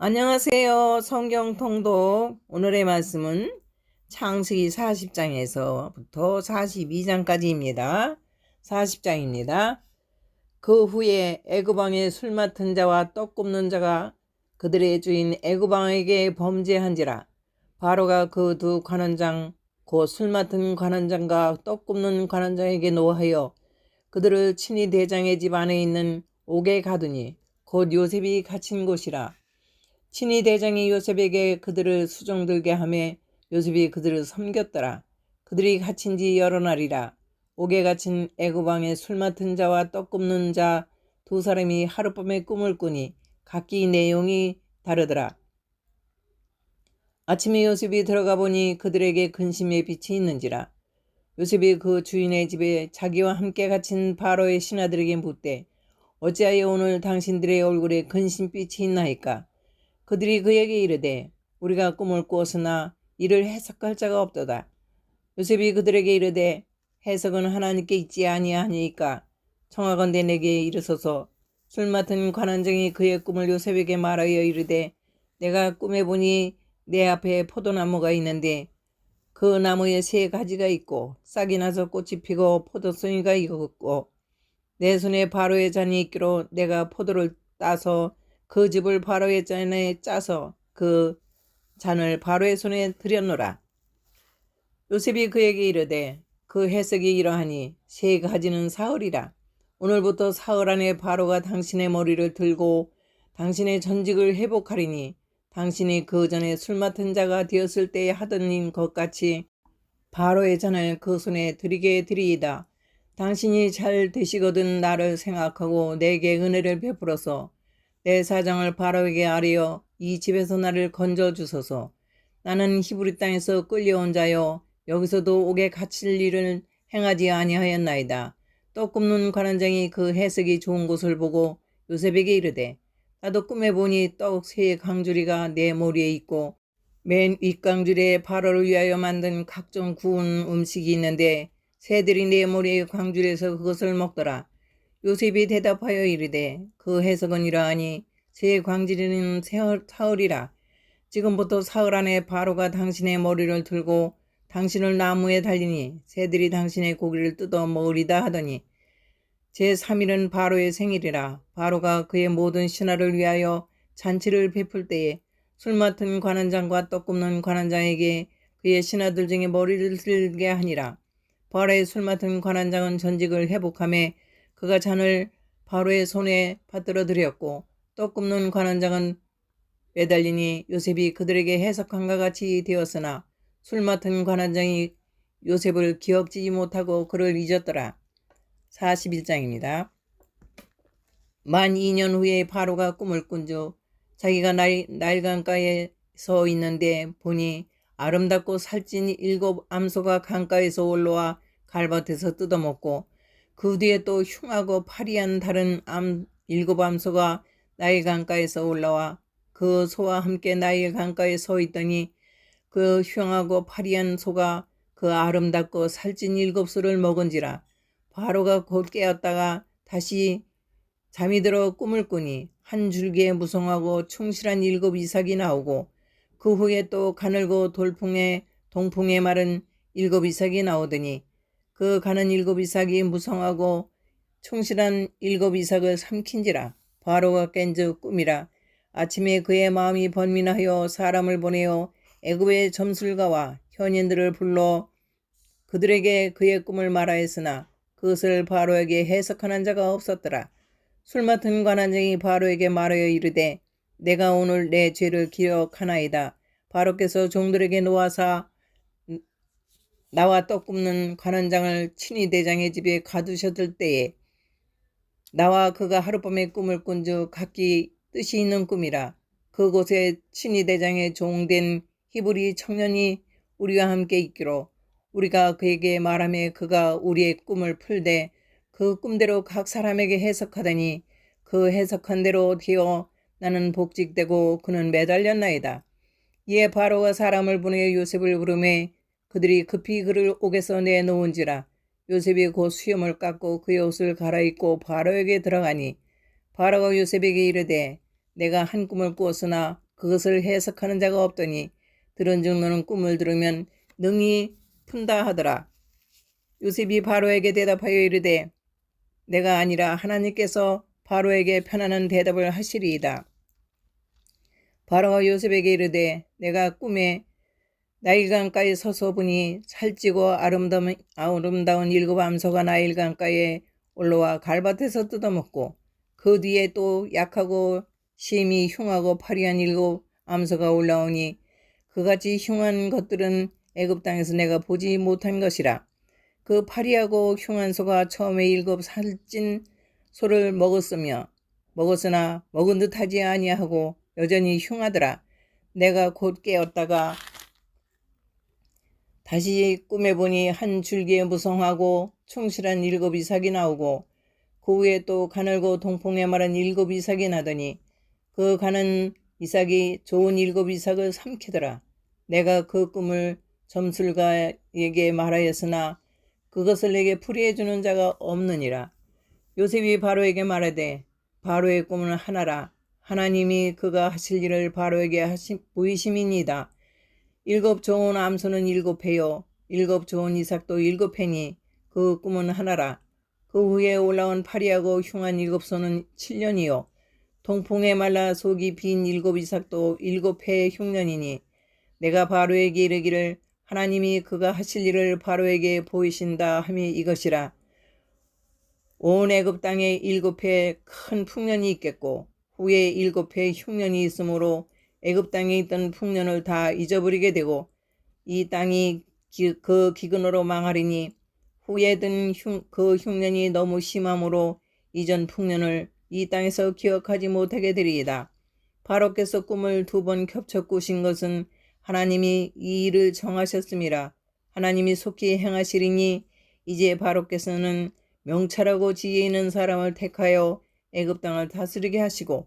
안녕하세요. 성경 통독. 오늘의 말씀은 창세기 40장에서부터 42장까지입니다. 40장입니다. 그 후에 애굽왕의 술 맡은 자와 떡 굽는 자가 그들의 주인 애굽왕에게 범죄한지라 바로가 그 두 관원장 곧 술 맡은 관원장과 떡 굽는 관원장에게 노하여 그들을 친히 대장의 집 안에 있는 옥에 가두니 곧 요셉이 갇힌 곳이라 친히 대장이 요셉에게 그들을 수종들게 하매 요셉이 그들을 섬겼더라. 그들이 갇힌 지 여러 날이라. 옥에 갇힌 애굽 왕의 술 맡은 자와 떡 굽는 자 두 사람이 하룻밤에 꿈을 꾸니 각기 내용이 다르더라. 아침에 요셉이 들어가 보니 그들에게 근심의 빛이 있는지라. 요셉이 그 주인의 집에 자기와 함께 갇힌 바로의 신하들에게 묻되 어찌하여 오늘 당신들의 얼굴에 근심빛이 있나이까? 그들이 그에게 이르되 우리가 꿈을 꾸었으나 이를 해석할 자가 없도다. 요셉이 그들에게 이르되 해석은 하나님께 있지 아니하니까 청하건대 내게 이르소서 술 맡은 관원장이 그의 꿈을 요셉에게 말하여 이르되 내가 꿈에 보니 내 앞에 포도나무가 있는데 그 나무에 세 가지가 있고 싹이 나서 꽃이 피고 포도송이가 익었고 내 손에 바로의 잔이 있기로 내가 포도를 따서 그 즙을 바로의 잔에 짜서 그 잔을 바로의 손에 들였노라. 요셉이 그에게 이르되 그 해석이 이러하니 세 가지는 사흘이라. 오늘부터 사흘 안에 바로가 당신의 머리를 들고 당신의 전직을 회복하리니 당신이 그 전에 술 맡은 자가 되었을 때에 하던 것 같이 바로의 잔을 그 손에 드리게 드리이다. 당신이 잘 되시거든 나를 생각하고 내게 은혜를 베풀어서 내 사정을 바로에게 아뢰어 이 집에서 나를 건져 주소서. 나는 히브리 땅에서 끌려온 자요 여기서도 옥에 갇힐 일을 행하지 아니하였나이다. 떡 굽는 관원장이 그 해석이 좋은 곳을 보고 요셉에게 이르되 나도 꿈에 보니 떡 세 강주리가 내 머리에 있고 맨 윗강줄에 바로를 위하여 만든 각종 구운 음식이 있는데 새들이 내 머리에 강줄에서 그것을 먹더라. 요셉이 대답하여 이르되 그 해석은 이러하니 새 광질이는 사흘이라. 지금부터 사흘 안에 바로가 당신의 머리를 들고 당신을 나무에 달리니 새들이 당신의 고기를 뜯어 먹으리다 하더니 제3일은 바로의 생일이라. 바로가 그의 모든 신하를 위하여 잔치를 베풀 때에 술 맡은 관원장과 떡 굽는 관원장에게 그의 신하들 중에 머리를 들게 하니라. 바로의 술 맡은 관원장은 전직을 회복함에 그가 잔을 바로의 손에 받들어 드렸고 떡 굽는 관원장은 매달리니 요셉이 그들에게 해석한과 같이 되었으나 술 맡은 관원장이 요셉을 기억지지 못하고 그를 잊었더라. 41장입니다. 만 2년 후에 바로가 꿈을 꾼주 자기가 날, 날강가에 서 있는데 보니 아름답고 살찐 일곱 암소가 강가에서 올라와 갈밭에서 뜯어먹고 그 뒤에 또 흉하고 파리한 다른 암 일곱 암소가 나일 강가에서 올라와 그 소와 함께 나일 강가에 서 있더니 그 흉하고 파리한 소가 그 아름답고 살찐 일곱 소를 먹은지라 바로가 곧 깨었다가 다시 잠이 들어 꿈을 꾸니 한 줄기에 무성하고 충실한 일곱 이삭이 나오고 그 후에 또 가늘고 돌풍에 동풍에 마른 일곱 이삭이 나오더니 그 가는 일곱 이삭이 무성하고 충실한 일곱 이삭을 삼킨지라 바로가 깬즉 꿈이라 아침에 그의 마음이 번민하여 사람을 보내어 애굽의 점술가와 현인들을 불러 그들에게 그의 꿈을 말하였으나 그것을 바로에게 해석하는 자가 없었더라. 술 맡은 관원장이 바로에게 말하여 이르되 내가 오늘 내 죄를 기억하나이다. 바로께서 종들에게 놓아사 나와 떡 굽는 관원장을 친히 대장의 집에 가두셨을 때에 나와 그가 하룻밤에 꿈을 꾼 즉 각기 뜻이 있는 꿈이라 그곳에 친히 대장의 종된 히브리 청년이 우리와 함께 있기로 우리가 그에게 말하며 그가 우리의 꿈을 풀되 그 꿈대로 각 사람에게 해석하더니 그 해석한 대로 되어 나는 복직되고 그는 매달렸나이다. 이에 바로가 사람을 보내 요셉을 부르매 그들이 급히 그를 옥에서 내놓은지라 요셉이 곧 수염을 깎고 그의 옷을 갈아입고 바로에게 들어가니 바로가 요셉에게 이르되 내가 한 꿈을 꾸었으나 그것을 해석하는 자가 없더니 들은즉 너는 꿈을 들으면 능히 푼다 하더라. 요셉이 바로에게 대답하여 이르되 내가 아니라 하나님께서 바로에게 편안한 대답을 하시리이다. 바로가 요셉에게 이르되 내가 꿈에 나일강가에 서서 보니 살찌고 아름다운, 일곱 암소가 나일강가에 올라와 갈밭에서 뜯어먹고 그 뒤에 또 약하고 심히 흉하고 파리한 일곱 암소가 올라오니 그같이 흉한 것들은 애굽 땅에서 내가 보지 못한 것이라. 그 파리하고 흉한 소가 처음에 일곱 살찐 소를 먹었으며 먹었으나 먹은 듯하지 아니하고 여전히 흉하더라. 내가 곧 깨었다가 다시 꿈에 보니 한 줄기에 무성하고 충실한 일곱 이삭이 나오고 그 위에 또 가늘고 동풍에 마른 일곱 이삭이 나더니 그 가는 이삭이 좋은 일곱 이삭을 삼키더라. 내가 그 꿈을 점술가에게 말하였으나 그것을 내게 풀이해 주는 자가 없느니라. 요셉이 바로에게 말하되 바로의 꿈은 하나라. 하나님이 그가 하실 일을 바로에게 하시, 보이심이니이다. 일곱 좋은 암소는 일곱 해요. 일곱 좋은 이삭도 일곱 해니 그 꿈은 하나라. 그 후에 올라온 파리하고 흉한 일곱 소는 칠년이요. 동풍에 말라 속이 빈 일곱 이삭도 일곱 해의 흉년이니 내가 바로에게 이르기를 하나님이 그가 하실 일을 바로에게 보이신다 함이 이것이라. 온 애굽 땅에 일곱 해큰 풍년이 있겠고 후에 일곱 해 흉년이 있으므로 애굽 땅에 있던 풍년을 다 잊어버리게 되고 이 땅이 기, 그 기근으로 망하리니 후에 든 그 흉년이 너무 심함으로 이전 풍년을 이 땅에서 기억하지 못하게 되리이다. 바로께서 꿈을 두 번 겹쳐 꾸신 것은 하나님이 이 일을 정하셨음이라 하나님이 속히 행하시리니 이제 바로께서는 명찰하고 지혜 있는 사람을 택하여 애굽 땅을 다스리게 하시고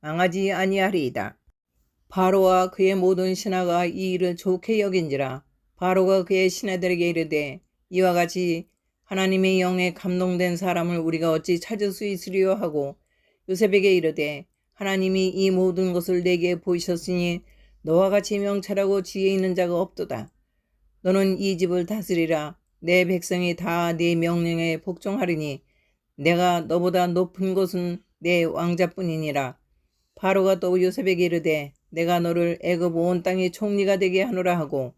망하지 아니하리이다. 바로와 그의 모든 신하가 이 일을 좋게 여긴지라 바로가 그의 신하들에게 이르되 이와 같이 하나님의 영에 감동된 사람을 우리가 어찌 찾을 수 있으리요 하고 요셉에게 이르되 하나님이 이 모든 것을 내게 보이셨으니 너와 같이 명철하고 지혜 있는 자가 없도다. 너는 이 집을 다스리라. 내 백성이 다 네 명령에 복종하리니 내가 너보다 높은 곳은 내 왕자뿐이니라. 바로가 또 요셉에게 이르되 내가 너를 애굽 온 땅의 총리가 되게 하노라 하고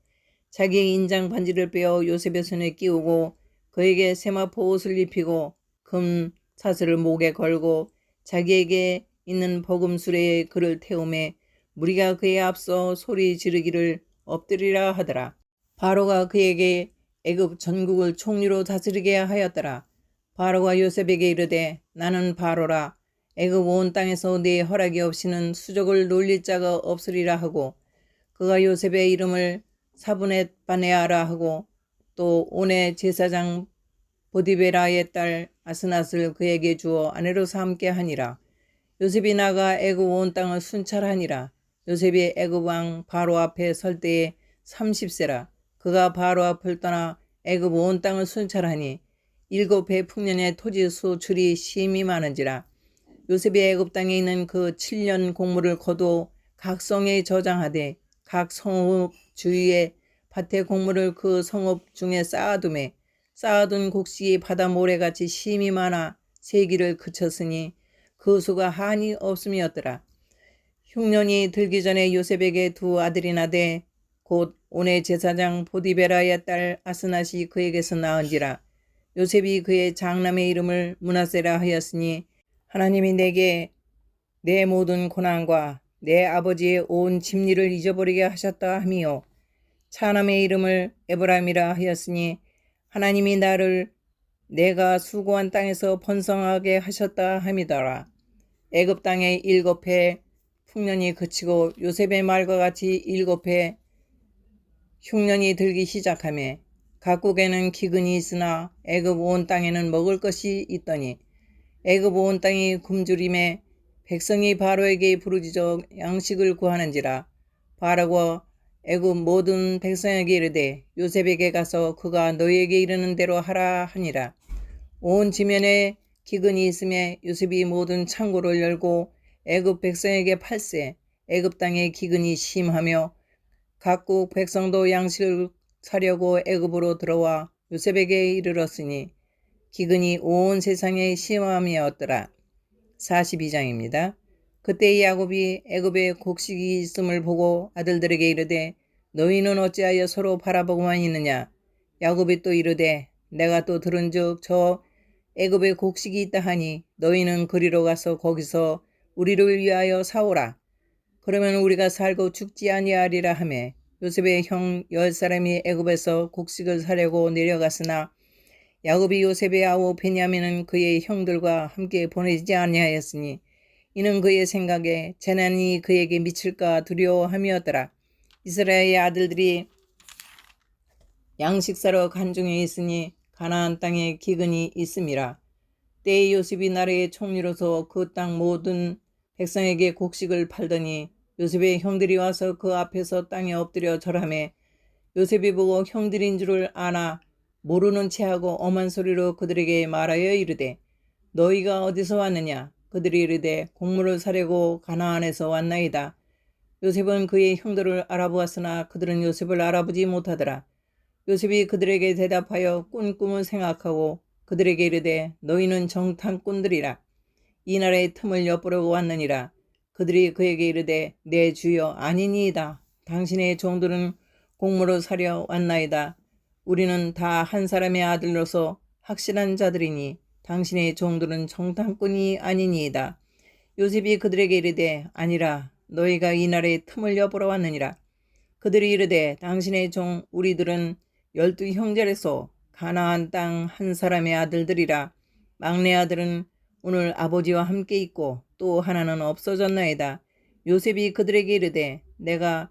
자기의 인장 반지를 빼어 요셉의 손에 끼우고 그에게 세마포 옷을 입히고 금 사슬을 목에 걸고 자기에게 있는 버금수레에 그를 태우매 무리가 그에 앞서 소리 지르기를 엎드리라 하더라. 바로가 그에게 애굽 전국을 총리로 다스리게 하였더라. 바로가 요셉에게 이르되 나는 바로라 애굽 온 땅에서 네 허락이 없이는 수족을 놀릴 자가 없으리라 하고 그가 요셉의 이름을 사분의 바네아라 하고 또 온의 제사장 보디베라의 딸 아스낫을 그에게 주어 아내로 삼게 하니라. 요셉이 나가 애굽 온 땅을 순찰하니라. 요셉이 애굽 왕 바로 앞에 설 때에 30세라. 그가 바로 앞을 떠나 애굽 온 땅을 순찰하니 일곱 해 풍년의 토지 수출이 심히 많은지라. 요셉이 애굽 땅에 있는 그 7년 공물을 거두 각 성에 저장하되 각 성읍 주위에 밭의 곡물을 그 성읍 중에 쌓아두매 쌓아둔 곡식이 바다 모래같이 심이 많아 세기를 그쳤으니 그 수가 한이 없음이었더라. 흉년이 들기 전에 요셉에게 두 아들이 나 되 곧 온의 제사장 보디베라의 딸 아스낫이 그에게서 낳은지라 요셉이 그의 장남의 이름을 문하세라 하였으니 하나님이 내게 내 모든 고난과 내 아버지의 온 집리를 잊어버리게 하셨다 함이요 차남의 이름을 에브라임이라 하였으니 하나님이 나를 내가 수고한 땅에서 번성하게 하셨다 함이더라. 애굽 땅에 일곱 해 풍년이 그치고 요셉의 말과 같이 일곱 해 흉년이 들기 시작하며 각국에는 기근이 있으나 애굽 온 땅에는 먹을 것이 있더니 애굽 온 땅이 굶주림에 백성이 바로에게 부르짖어 양식을 구하는지라. 바로가 애굽 모든 백성에게 이르되 요셉에게 가서 그가 너희에게 이르는 대로 하라 하니라. 온 지면에 기근이 있음에 요셉이 모든 창고를 열고 애굽 백성에게 팔세 애굽 땅에 기근이 심하며 각국 백성도 양식을 사려고 애굽으로 들어와 요셉에게 이르렀으니 기근이 온 세상에 심함이었더라. 42장입니다. 그때 야곱이 애굽에 곡식이 있음을 보고 아들들에게 이르되 너희는 어찌하여 서로 바라보고만 있느냐 야곱이 또 이르되 내가 또 들은즉 저 애굽에 곡식이 있다 하니 너희는 그리로 가서 거기서 우리를 위하여 사오라 그러면 우리가 살고 죽지 아니하리라 하매 요셉의 형 열 사람이 애굽에서 곡식을 사려고 내려갔으나 야곱이 요셉의 아우 베냐민은 그의 형들과 함께 보내지 아니하였으니 이는 그의 생각에 재난이 그에게 미칠까 두려워함이었더라. 이스라엘의 아들들이 양식사로 간중에 있으니 가나안 땅에 기근이 있음이라. 때에 요셉이 나라의 총리로서 그 땅 모든 백성에게 곡식을 팔더니 요셉의 형들이 와서 그 앞에서 땅에 엎드려 절하매 요셉이 보고 형들인 줄을 아나 모르는 체하고 엄한 소리로 그들에게 말하여 이르되 너희가 어디서 왔느냐? 그들이 이르되 곡물을 사려고 가나안에서 왔나이다. 요셉은 그의 형들을 알아보았으나 그들은 요셉을 알아보지 못하더라. 요셉이 그들에게 대답하여 꾼 꿈을 생각하고 그들에게 이르되 너희는 정탐꾼들이라. 이 나라의 틈을 엿보려고 왔느니라. 그들이 그에게 이르되 내 주여 아니니이다. 당신의 종들은 곡물을 사려 왔나이다 우리는 다 한 사람의 아들로서 확실한 자들이니 당신의 종들은 정탐꾼이 아니니이다. 요셉이 그들에게 이르되 아니라 너희가 이 날의 틈을 엿보러 왔느니라. 그들이 이르되 당신의 종 우리들은 열두 형제에서 가나안 땅 한 사람의 아들들이라 막내 아들은 오늘 아버지와 함께 있고 또 하나는 없어졌나이다. 요셉이 그들에게 이르되 내가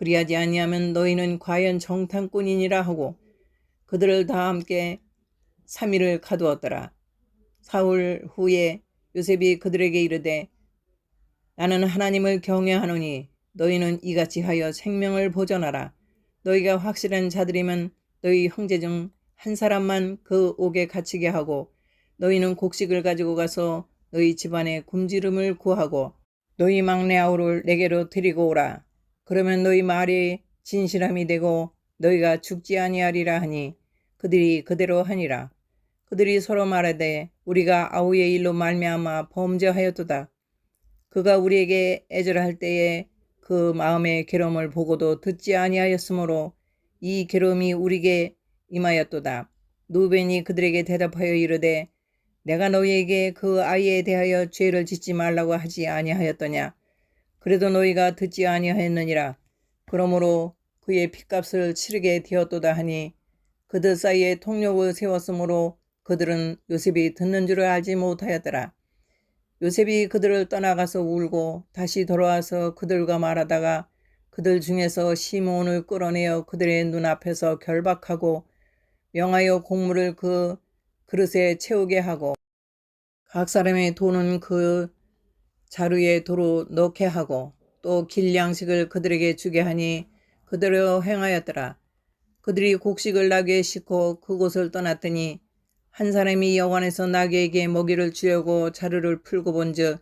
그리하지 아니하면 너희는 과연 정탐꾼이니라 하고 그들을 다 함께 3일을 가두었더라. 사흘 후에 요셉이 그들에게 이르되 나는 하나님을 경외하노니 너희는 이같이 하여 생명을 보존하라. 너희가 확실한 자들이면 너희 형제 중 한 사람만 그 옥에 갇히게 하고 너희는 곡식을 가지고 가서 너희 집안에 굶주림을 구하고 너희 막내 아우를 내게로 데리고 오라. 그러면 너희 말이 진실함이 되고 너희가 죽지 아니하리라 하니 그들이 그대로 하니라. 그들이 서로 말하되 우리가 아우의 일로 말미암아 범죄하였도다. 그가 우리에게 애절할 때에 그 마음의 괴로움을 보고도 듣지 아니하였으므로 이 괴로움이 우리에게 임하였도다. 누벤이 그들에게 대답하여 이르되 내가 너희에게 그 아이에 대하여 죄를 짓지 말라고 하지 아니하였더냐. 그래도 너희가 듣지 아니하였느니라. 그러므로 그의 핏값을 치르게 되었도다 하니 그들 사이에 통역을 세웠으므로 그들은 요셉이 듣는 줄을 알지 못하였더라. 요셉이 그들을 떠나가서 울고 다시 돌아와서 그들과 말하다가 그들 중에서 시몬을 끌어내어 그들의 눈앞에서 결박하고 명하여 곡물을 그 그릇에 채우게 하고 각 사람의 돈은 그 자루에 도로 넣게 하고 또 길 양식을 그들에게 주게 하니 그대로 행하였더라. 그들이 곡식을 나귀에 싣고 그곳을 떠났더니 한 사람이 여관에서 나귀에게 먹이를 주려고 자루를 풀고 본즉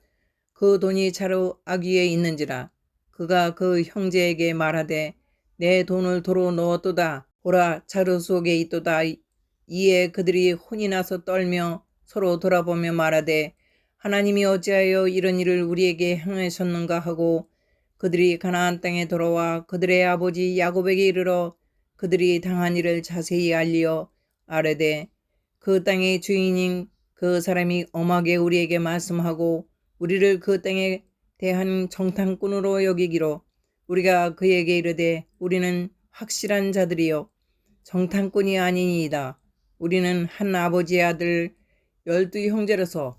그 돈이 자루 아귀에 있는지라 그가 그 형제에게 말하되 내 돈을 도로 넣었도다 보라 자루 속에 있도다 이에 그들이 혼이 나서 떨며 서로 돌아보며 말하되 하나님이 어찌하여 이런 일을 우리에게 행하셨는가 하고 그들이 가나안 땅에 돌아와 그들의 아버지 야곱에게 이르러 그들이 당한 일을 자세히 알리어 아뢰되 그 땅의 주인인 그 사람이 엄하게 우리에게 말씀하고 우리를 그 땅에 대한 정탐꾼으로 여기기로 우리가 그에게 이르되 우리는 확실한 자들이요 정탐꾼이 아니니이다. 우리는 한 아버지의 아들 열두 형제로서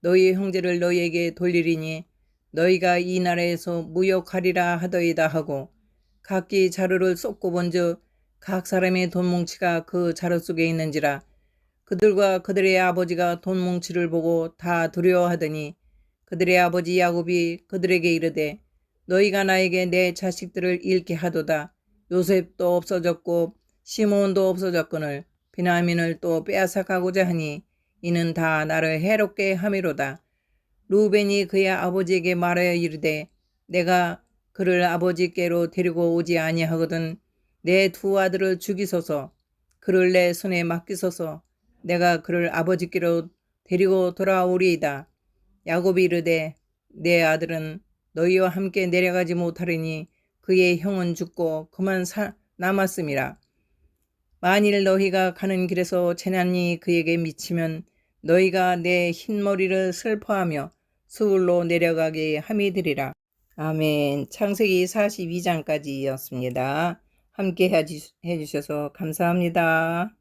너희 형제를 너희에게 돌리리니 너희가 이 나라에서 무역하리라 하더이다 하고 각기 자루를 쏟고 본즉 각 사람의 돈 뭉치가 그 자루 속에 있는지라 그들과 그들의 아버지가 돈 뭉치를 보고 다 두려워하더니 그들의 아버지 야곱이 그들에게 이르되 너희가 나에게 내 자식들을 잃게 하도다. 요셉도 없어졌고 시몬도 없어졌거늘 비나민을 또 빼앗아가고자 하니 이는 다 나를 해롭게 함이로다. 루벤이 그의 아버지에게 말하여 이르되 내가 그를 아버지께로 데리고 오지 아니하거든 내 두 아들을 죽이소서 그를 내 손에 맡기소서 내가 그를 아버지께로 데리고 돌아오리이다. 야곱이 이르되 내 아들은 너희와 함께 내려가지 못하리니 그의 형은 죽고 그만 사, 남았음이라. 만일 너희가 가는 길에서 재난이 그에게 미치면 너희가 내 흰머리를 슬퍼하며 수울로 내려가게 함이 되리라. 아멘. 창세기 42장까지였습니다. 함께 해주셔서 감사합니다.